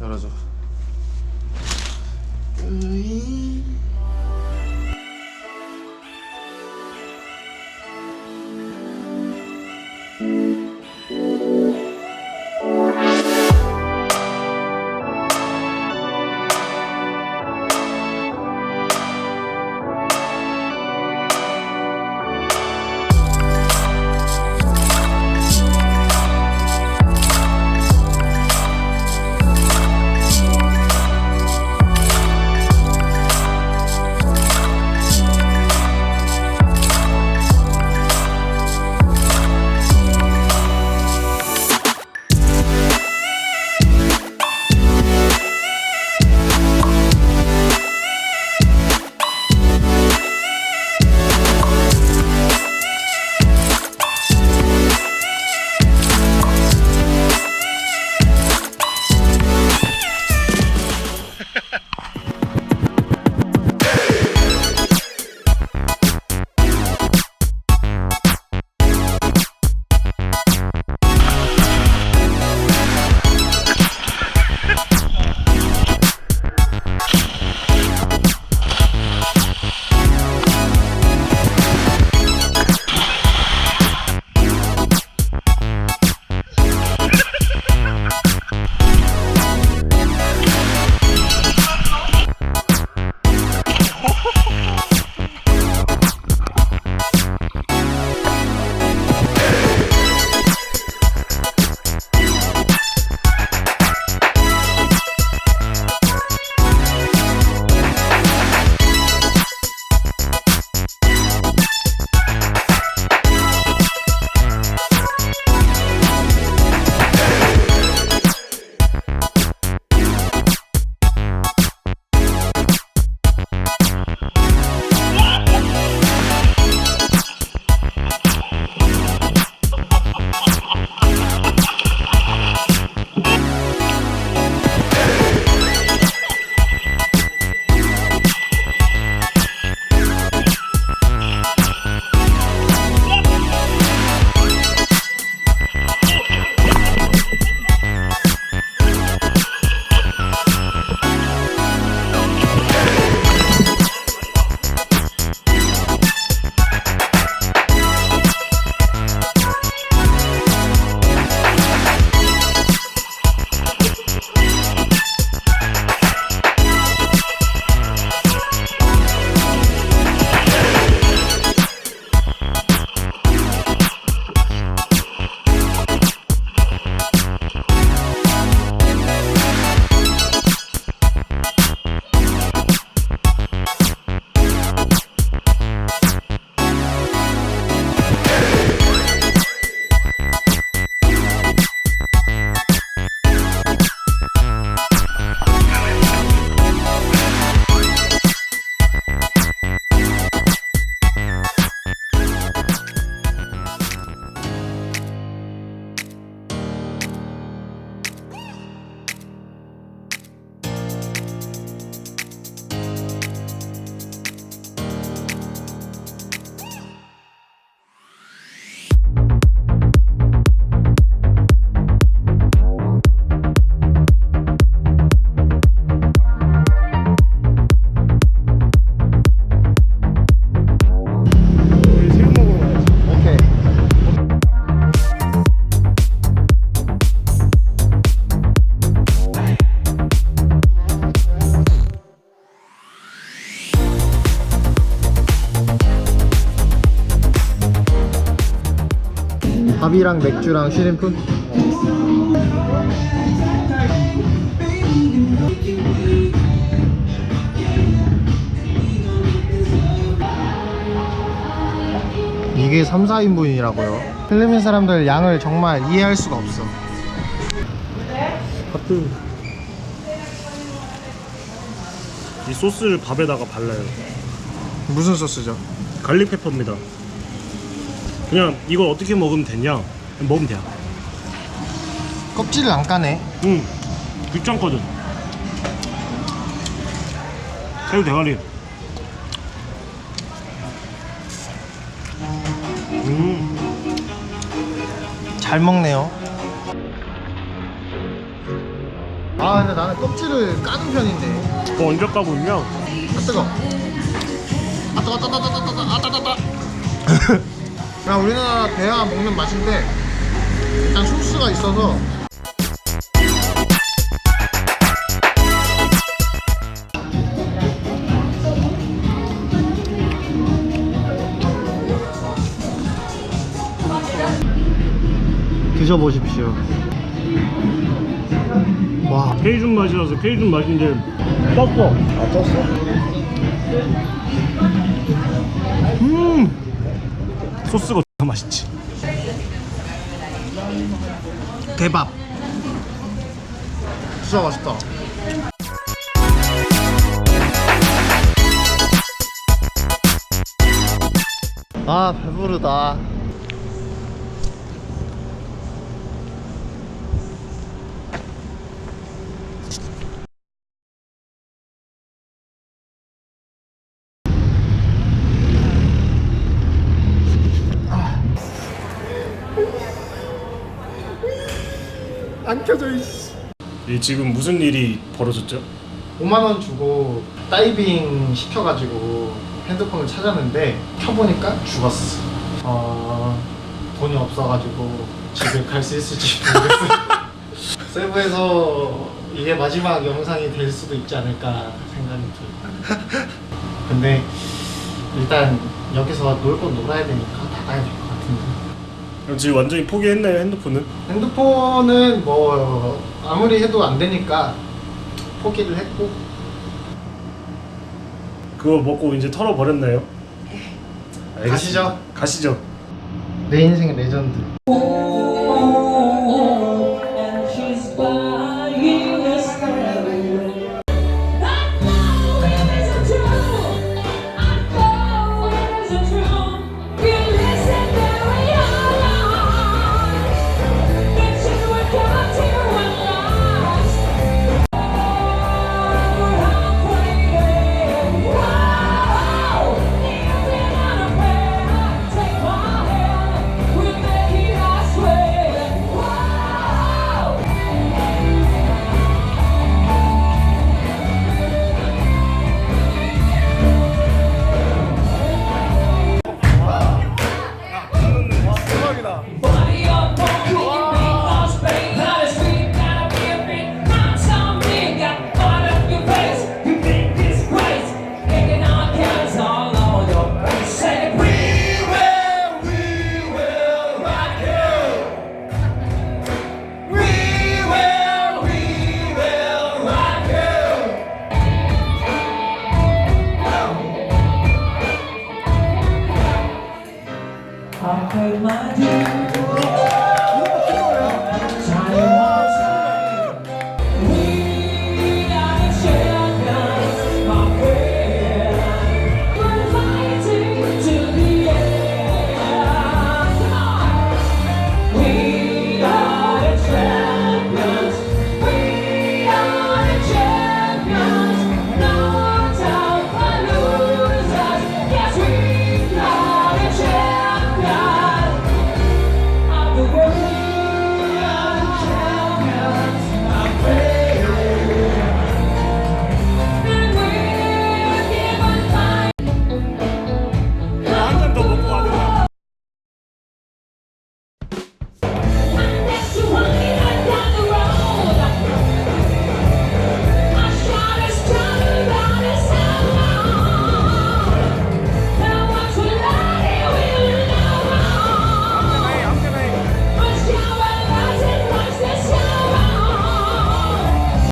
열어줘. 으이. 밥이랑 맥주랑 쉬림프? 이게 3, 4인분이라고요. 필리핀 사람들 양을 정말 이해할 수가 없어. 하트. 이 소스를 밥에다가 발라요. 무슨 소스죠? 갈릭 페퍼입니다. 그냥 이걸 어떻게 먹으면 되냐? 먹으면 돼요. 껍질을 안 까네. 응. 귀찮거든. 새우 대가리. 음. 잘 먹네요. 아 근데 나는 껍질을 까는 편인데 뭐 언제 까고 있냐? 아 뜨거 아 뜨거 아 뜨거 그냥 우리나라 대하 먹는 맛인데 일단 소스가 있어서 드셔보십시오 와 케이준 맛이라서 케이준 맛인데 떴어. 아, 떴어? 음 소스가 X나 맛있지. 대박 진짜 맛있다. 아 배부르다 안 켜져 있어 이 지금 무슨 일이 벌어졌죠? 5만 원 주고 다이빙 시켜가지고 핸드폰을 찾았는데 켜보니까 죽었어. 어... 돈이 없어가지고 집에 갈 수 있을지 모르겠어요. 세부에서 이게 마지막 영상이 될 수도 있지 않을까 생각이 들어요 근데 일단 여기서 놀 건 놀아야 되니까 나가야 될 것 같은데 그럼 지금 완전히 포기했나요 핸드폰은? 핸드폰은 뭐 아무리 해도 안 되니까 포기를 했고 그거 먹고 이제 털어버렸나요? 알겠습니다. 가시죠. 가시죠. 내 인생의 레전드 take my dear.